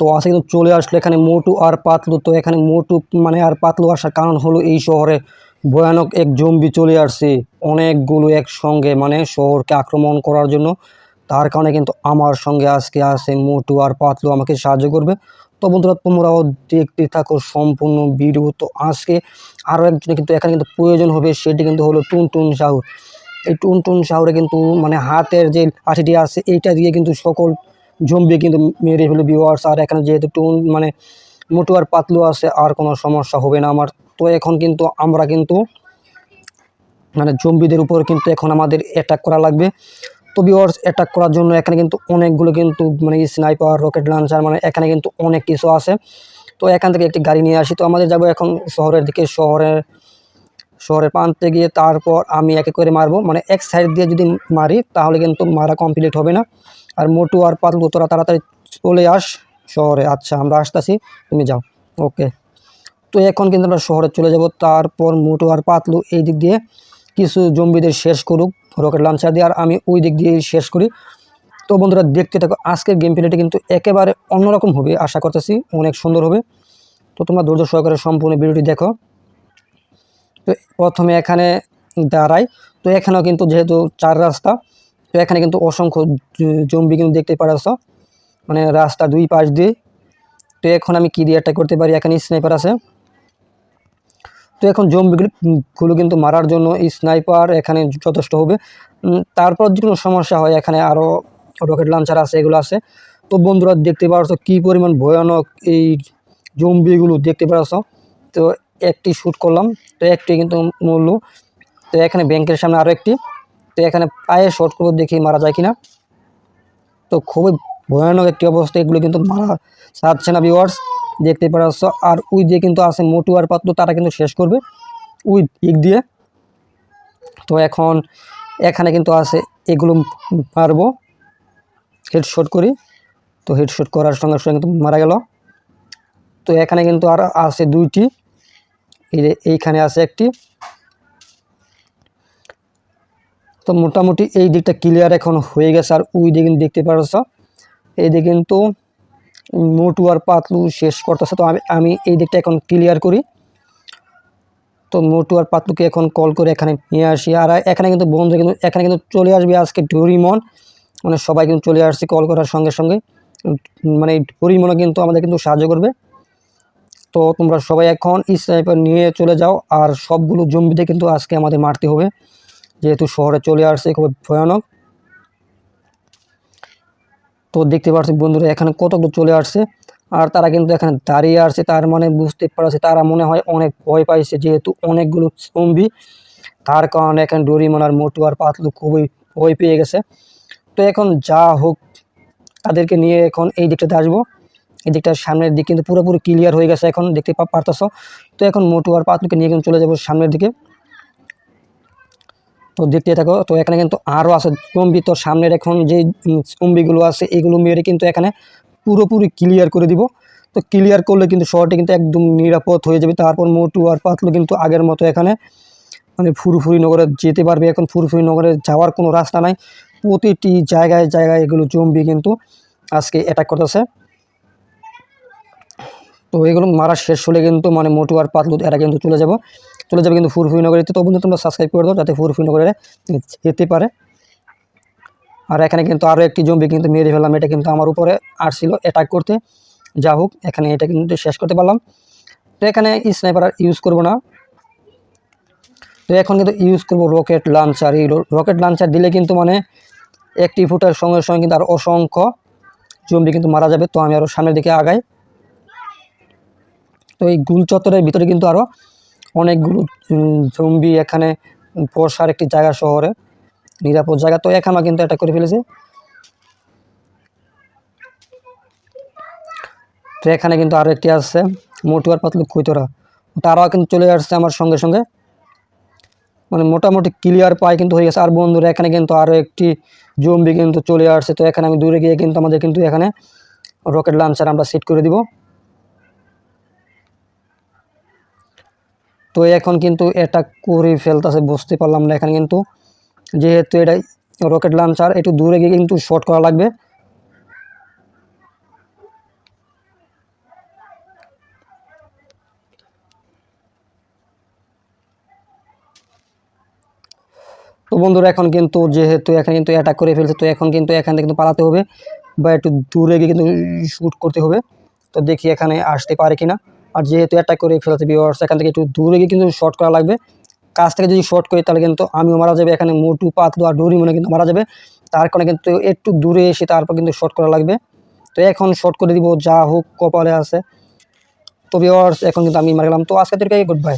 তো আসে কিন্তু চলে আসলো এখানে মোটু আর পাতলু। তো এখানে মোটু মানে আর পাতলু আসার কারণ হলো এই শহরে ভয়ানক এক জম্বি চলে আসছে অনেকগুলো একসঙ্গে মানে শহরকে আক্রমণ করার জন্য। তার কারণে কিন্তু আমার সঙ্গে আজকে আসে মোটু আর পাতলু, আমাকে সাহায্য করবে। তো বন্ধুরা, তোমরাও দেখতে থাকো সম্পূর্ণ ভিডিও। তো আজকে আরও একজনে কিন্তু এখানে কিন্তু প্রয়োজন হবে, সেটি কিন্তু হলো টুনটুন শাহুর এই টুনটুন শাহুরে কিন্তু মানে হাতের যে লাঠিটি আছে, এইটা দিয়ে কিন্তু সকল জম্বি কিন্তু মেরে ফেলে ভিউয়ার্স আর এখানে যেহেতু টুন মানে মোটু আর পাতলু আছে, আর কোনো সমস্যা হবে না আমার। তো এখন কিন্তু আমরা কিন্তু মানে জম্বিদের উপর কিন্তু এখন আমাদের অ্যাটাক করা লাগবে। তো ভিউয়ার্স অ্যাটাক করার জন্য এখানে কিন্তু অনেকগুলো কিন্তু মানে স্নাইপার রকেট লঞ্চার মানে এখানে কিন্তু অনেক কিছু আছে। তো এখান থেকে একটি গাড়ি নিয়ে আসি। তো আমাদের যাব এখন শহরের দিকে শহরের শহরের প্রান্তে গিয়ে তারপর আমি একে করে মারবো। মানে এক সাইড দিয়ে যদি মারি, তাহলে কিন্তু মারা কমপ্লিট হবে না। আর মোটু আর পাতলু, তোরা তাড়াতাড়ি চলে আস শহরে। আচ্ছা আমরা আসতেছি, তুমি যাও। ওকে। তো এখন কিন্তু আমরা শহরে চলে যাব। তারপর মোটু আর পাতলু এই দিক দিয়ে কিছু জম্বিদের শেষ করুক রকেট লঞ্চার দিয়ে, আর আমি ওই দিক দিয়ে শেষ করি। তো বন্ধুরা, দেখতে থাকো, আজকের গেম প্লেটি কিন্তু একেবারে অন্যরকম হবে, আশা করতেছি অনেক সুন্দর হবে। তো তোমরা ধৈর্য সহকারে সম্পূর্ণ ভিডিওটি দেখো। তো প্রথমে এখানে দাঁড়াই। তো এখানেও কিন্তু যেহেতু চার রাস্তা তো এখানে কিন্তু অসংখ্য জম্বি কিন্তু দেখতে পারছ। মানে রাস্তা দুই পাশ দিয়ে। তো এখন আমি কী দিয়ে অ্যাটাক করতে পারি? এখানে স্নাইপার আছে। তো এখন জম্বিগুলো, গুলো কিন্তু মারার জন্য স্নাইপার এখানে যথেষ্ট হবে। তারপর যে কোনো সমস্যা হয়, এখানে আরও রকেট লঞ্চার আছে, এগুলো আছে। তো বন্ধুরা, দেখতে পারছ কী পরিমাণ ভয়ানক এই জম্বিগুলো দেখতে পারছ? তো একটি শ্যুট করলাম। তো একটি কিন্তু মূল্য। তো এখানে ব্যাংকের সামনে আরও একটি। তো এখানে পায়ে শর্ট করে দেখি মারা যায় কিনা। তো খুবই ভয়ানক একটি অবস্থা, এগুলো কিন্তু মারা ছাড়ছে না ভিওয়ার্স দেখতে পাচ্ছ, আর উই দিয়ে কিন্তু আছে মোটু আর পাতলু, তারা কিন্তু শেষ করবে উই দিক দিয়ে। তো এখন এখানে কিন্তু আছে, এগুলো পারব হেডশট করি। তো হেডশট করার সঙ্গে সঙ্গে কিন্তু মারা গেল। তো এখানে কিন্তু আর আছে দুইটি। এইখানে আছে একটি। তো মোটামুটি এই দিকটা ক্লিয়ার এখন হয়ে গেছে আর ওই দিকে দেখতে পারছ। এই দিকে কিন্তু মোটু আর পাতলু শেষ করতেছে। তো আমি আমি এই দিকটা এখন ক্লিয়ার করি। তো মোটু আর পাতলুকে এখন কল করে এখানে নিয়ে আসি। আর এখানে কিন্তু বন্ধু কিন্তু, এখানে কিন্তু চলে আসবে আজকে ডোরিমন। মানে সবাই কিন্তু চলে আসছে কল করার সঙ্গে সঙ্গে। মানে ডোরিমনও কিন্তু আমাদের কিন্তু সাহায্য করবে। তো তোমরা সবাই এখন স্নাইপার নিয়ে চলে যাও। আর সবগুলো জম্বিতে কিন্তু আজকে আমাদের মারতে হবে। যেহেতু শহরে চলে আসছে খুব ভয়ানক। তো দেখতে পাচ্ছি বন্ধুরা, এখানে কতগুলো চলে আসছে, আর তারা কিন্তু এখানে দাঁড়িয়ে আসছে তার মানে বুঝতে পারছে, তারা মনে হয় অনেক ভয় পাইছে, যেহেতু অনেকগুলো জম্বি তার কারণে এখানে ডোরিমন আর মোটু আর পাতলু খুবই ভয় পেয়ে গেছে। তো এখন যা হোক, তাদেরকে নিয়ে এখন এই দিকটাতে আসব। এই দিকটা সামনের দিক কিন্তু পুরোপুরি ক্লিয়ার হয়ে গেছে এখন, দেখতে পারতেছো। তো এখন মোটু আর পাতলুকে নিয়ে কিন্তু চলে যাব সামনের দিকে। তো দেখতে থাকো, তো এখানে কিন্তু আরও আছে জম্বি তো সামনের এখন যে জম্বিগুলো আছে, এগুলো মেরে কিন্তু এখানে পুরোপুরি ক্লিয়ার করে দিব। তো ক্লিয়ার করলে কিন্তু শহরটা কিন্তু একদম নিরাপদ হয়ে যাবে। তারপর মোটু আর পাতলু কিন্তু আগের মতো এখানে মানে ফুরফুরি নগরে যেতে পারবে। এখন ফুরফুরি নগরে যাওয়ার কোনো রাস্তা নাই। প্রতিটি জায়গায় জায়গায় এগুলো জম্বি কিন্তু আজকে অ্যাটাক করতেছে। তো এগুলো মারা শেষ হলে কিন্তু মানে মোটু আর পাতলু এরা কিন্তু চলে যাব। চলে যাবে কিন্তু ফুরফুরি নগরীতে তো বন্ধু, তোমরা সাবস্ক্রাইব করে দাও, যাতে ফুরফুরি নগরে যেতে পারে। আর এখানে কিন্তু আরও একটি জম্বি কিন্তু মেরে ফেললাম। এটা কিন্তু আমার উপরে আসছিল অ্যাটাক করতে। যা হোক, এখানে এটা কিন্তু শেষ করতে পারলাম। তো এখানে স্নাইপার আর ইউজ করব না। তো এখন কিন্তু ইউজ করব রকেট লঞ্চার এই রকেট লাঞ্চার দিলে কিন্তু মানে একটি ফুটার সঙ্গে সঙ্গে কিন্তু আর অসংখ্য জম্বি কিন্তু মারা যাবে। তো আমি আরও সামনের দিকে আগাই। তো এই গুল চত্বরের ভিতরে কিন্তু আরও অনেকগুলো জম্বি এখানে বসার একটি জায়গা শহরে। নিরাপদ জায়গা। তো এখানে কিন্তু এটা করে ফেলেছে। তো এখানে কিন্তু আরও একটি আসছে মোটু আর পাতলু কুইতরা তারাও কিন্তু চলে আসছে আমার সঙ্গে সঙ্গে। মানে মোটামুটি ক্লিয়ার পায় কিন্তু হয়ে গেছে। আর বন্ধুরা, এখানে কিন্তু আরও একটি জম্বি কিন্তু চলে আসছে। তো এখানে আমি দূরে গিয়ে কিন্তু আমাদের কিন্তু এখানে রকেট লঞ্চার আমরা সেট করে দিব। তো এখন কিন্তু এটা করে ফেলতেছে, বুঝতে পারলাম না। এখানে কিন্তু যেহেতু এটা রকেট লঞ্চার একটু দূরে গিয়ে কিন্তু শর্ট করা লাগবে। তো বন্ধুরা, এখন কিন্তু যেহেতু এখানে কিন্তু অ্যাটাক করে ফেলছে, তো এখন কিন্তু এখান থেকে কিন্তু পালাতে হবে বা একটু দূরে গিয়ে কিন্তু শ্যুট করতে হবে। তো দেখি এখানে আসতে পারে কিনা। আর যেহেতু অ্যাটাক করে ফেলতে বিওয়ার্স এখান থেকে একটু দূরে গিয়ে কিন্তু শর্ট করা লাগবে। কাছ থেকে যদি শর্ট করি, তাহলে কিন্তু আমিও মারা যাবে। এখানে মোটু পাতলু আর ডোরি মনে কিন্তু মারা যাবে। তার কারণে কিন্তু একটু দূরে এসে তারপর কিন্তু শর্ট করা লাগবে। তো এখন শর্ট করে দিব, যা হোক, কপালে আছে। তো বিওয়ার্স এখন কিন্তু আমি মারা গেলাম। তো আজকে থেকে গুড বাই